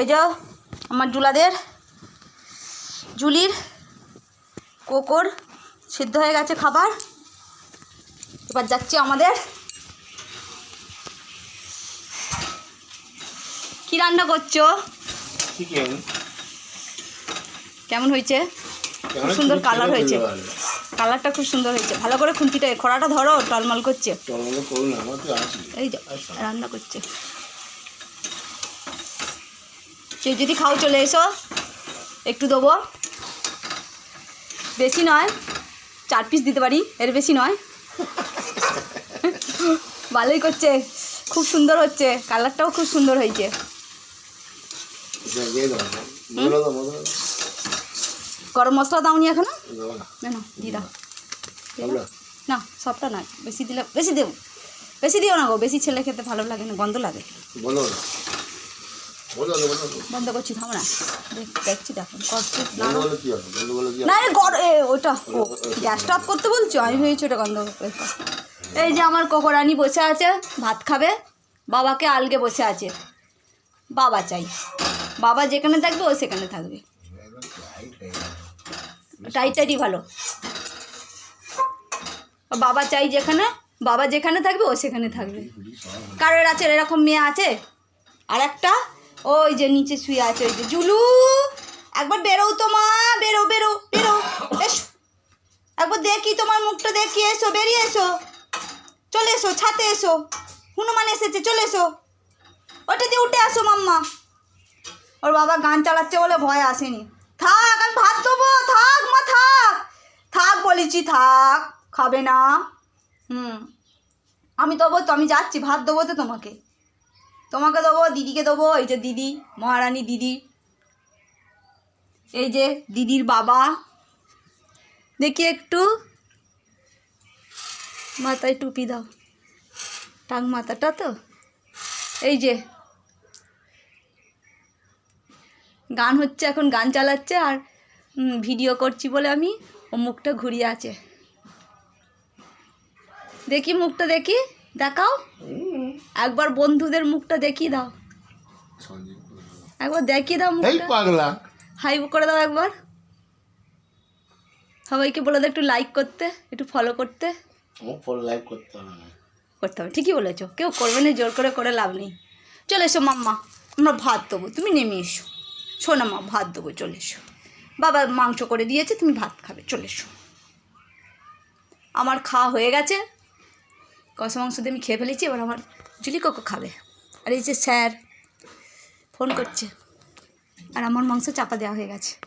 এই যে আমার জুলাদের জুলির কোকর সিদ্ধ হয়ে গেছে খাবার। এবার যাচ্ছি আমাদের। কি রান্না করছ? কেমন হয়েছে? খুব সুন্দর কালার হয়েছে। কালারটা খুব সুন্দর হয়েছে। ভালো করে খুন্তিটা খোড়াটা ধরো টলমল করছে। এই যে রান্না করছে। কেউ যদি খাও চলে এসো। একটু দেবো। বেশি নয় চার পিস দিতে পারি এর বেশি নয়। ভালোই করছে খুব সুন্দর হচ্ছে কালারটাও খুব সুন্দর হয়েছে। গরম মশলা দাওনি এখনও? দাও না। না। আমরা না সবটা নয় বেশি দিলে বেশি দেবো। বেশি দিও না গো বেশি ছেলে খেতে ভালো লাগে না গন্ধ লাগে। বলো বন্ধ করছি থামো না। দেখছি দেখুন না রে ওটা ও গ্যাসটা অফ করতে বলছো? আমি ভেবেছি ওটা গন্ধ এই যে আমার কোকরানি বসে আছে ভাত খাবে। বাবাকে আলগে বসে আছে। বাবা চাই। বাবা যেখানে থাকবে ও সেখানে থাকবে। টাইট টাইটই ভালো। বাবা চাই যেখানে বাবা যেখানে থাকবে ও সেখানে থাকবে। কারোর আছে এরকম মেয়ে আছে? আর একটা ওই যে নিচে শুয়ে আছে, ওই যে জুলু। একবার বেরো তো মা বেরো বেরো বেরো এসো, একবার দেখি তোমার মুখটা, দেখি, এসো, বেরিয়ে এসো। চলে এসো, ছাতে এসো। হনুমান এসেছে, চলে এসো। ওটা দিয়ে উঠে আসো, মাম্মা। ওর বাবা গান চালাচ্ছে বলে ভয় আসেনি। থাক, আমি ভাত দেবো থাক, মা, থাক। থাক বলেছি, থাক, খাবে না। হুম। আমি দেবো তো, আমি যাচ্ছি, ভাত দেবো তো তোমাকে। তোমাকে দেবো, দিদিকে দেবো, এই যে দিদি, মহারানী দিদি। এই যে দিদির বাবা। দেখি একটু। মাথায় টুপি দাও। টাং মাথাটা তো। এই যে। গান হচ্ছে, এখন গান চালাচ্ছে আর ভিডিও করছি বলে আমি, ও মুখটা ঘুরিয়ে আছে। দেখি মুখটা দেখি। দেখাও। একবার বন্ধুদের মুখটা দেখিয়ে দাও। একবার দেখিয়ে দাও পাগলা। হাই করে দাও একবার। সবাইকে বলে দাও একটু লাইক করতে একটু ফলো করতে। হবে করতে হবে ঠিকই বলেছ। কেউ করবে না জোর করে করে লাভ নেই। চলে এসো মাম্মা আমরা ভাত দেবো তুমি নেমে এসো। শোনা মা ভাত দেবো চলে এসো। বাবা মাংস করে দিয়েছে তুমি ভাত খাবে চলে এসো। আমার খাওয়া হয়ে গেছে। কষা মাংস দিয়ে আমি খেয়ে ফেলেছি এবার আমার জুলি কোকো খাবে। আর এই যে স্যার, ফোন করছে। আর আমার মাংস চাপা দেওয়া হয়ে গেছে।